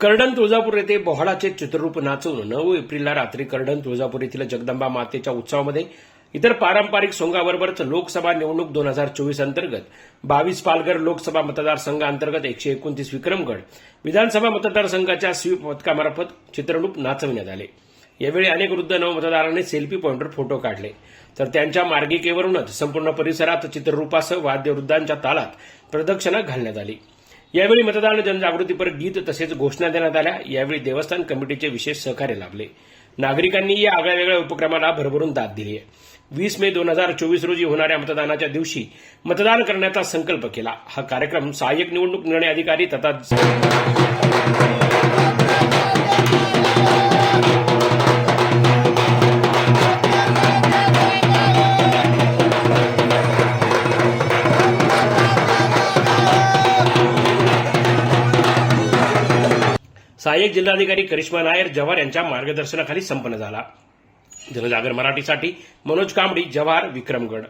Cordon Tuljapur येथे बोहाडाचे चित्ररूप नाचवून नऊ एप्रिलला रात्री कर्डन तुळजापूर येथील जगदंबा मातेच्या उत्सवामध्ये इतर पारंपरिक सोंगाबरोबरच लोकसभा निवडणूक दोन हजार चोवीस अंतर्गत बावीस पालघर लोकसभा मतदारसंघांतर्गत एकशे एकोणतीस विक्रमगड विधानसभा मतदारसंघाच्या स्वीप पथकामार्फत चित्ररूप नाचविण्यात आले. यावेळी अनेक वृद्ध नवमतदारांनी सेल्फी पॉइंटवर फोटो काढले. तर त्यांच्या मार्गिकेवरूनच संपूर्ण परिसरात चित्ररूपासह वाद्यवृद्धांच्या तालात प्रदक्षिणा घालण्यात आली. यावेळी मतदान जनजागृतीपर गीत तसेच घोषणा देण्यात आल्या. यावेळी देवस्थान कमिटीचे विशेष सहकार्य लाभले. नागरिकांनी या आगळ्या वेगळ्या उपक्रमाला भरभरून दाद दिली. आहे वीस मे दोन हजार चोवीस रोजी होणाऱ्या मतदानाच्या दिवशी मतदान करण्याचा संकल्प केला. हा कार्यक्रम सहाय्यक निवडणूक निर्णय अधिकारी तथा सहाय्यक जिल्हाधिकारी करिश्मा नायर जव्हार यांच्या मार्गदर्शनाखाली संपन्न झाला. जनजागर मराठीसाठी मनोज कांबडी जव्हार विक्रमगड.